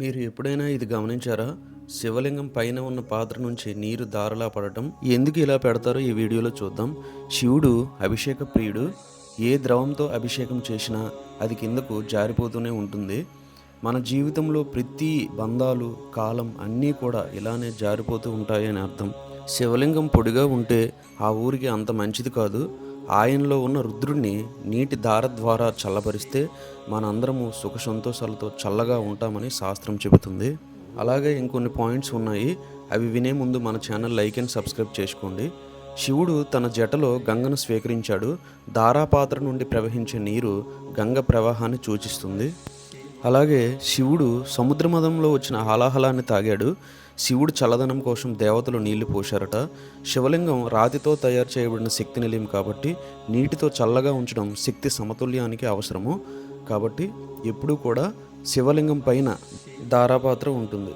మీరు ఎప్పుడైనా ఇది గమనించారా? శివలింగం పైన ఉన్న పాత్ర నుంచి నీరు దారలా పడటం ఎందుకు ఇలా పెడతారో ఈ వీడియోలో చూద్దాం. శివుడు అభిషేక ప్రియుడు. ఏ ద్రవంతో అభిషేకం చేసినా అది కిందకు జారిపోతూనే ఉంటుంది. మన జీవితంలో ప్రతి బంధాలు కాలం అన్నీ కూడా ఇలానే జారిపోతూ ఉంటాయని అర్థం. శివలింగం పొడిగా ఉంటే ఆ ఊరికి అంత మంచిది కాదు. ఆయనలో ఉన్న రుద్రుడిని నీటి దార ద్వారా చల్లబరిస్తే మనందరము సుఖ సంతోషాలతో చల్లగా ఉంటామని శాస్త్రం చెబుతుంది. అలాగే ఇంకొన్ని పాయింట్స్ ఉన్నాయి. అవి వినే ముందు మన ఛానల్ లైక్ అండ్ సబ్స్క్రైబ్ చేసుకోండి. శివుడు తన జటలో గంగను స్వీకరించాడు. ధారాపాత్ర నుండి ప్రవహించే నీరు గంగ ప్రవాహాన్ని సూచిస్తుంది. అలాగే శివుడు సముద్రమదంలో వచ్చిన హలాహలాన్ని తాగాడు. శివుడు చల్లదనం కోసం దేవతలు నీళ్ళు పోశారట. శివలింగం రాతితో తయారు చేయబడిన శక్తి నిలయం కాబట్టి నీటితో చల్లగా ఉంచడం శక్తి సమతుల్యానికి అవసరము. కాబట్టి ఎప్పుడూ కూడా శివలింగం పైన దారాపాత్ర ఉంటుంది.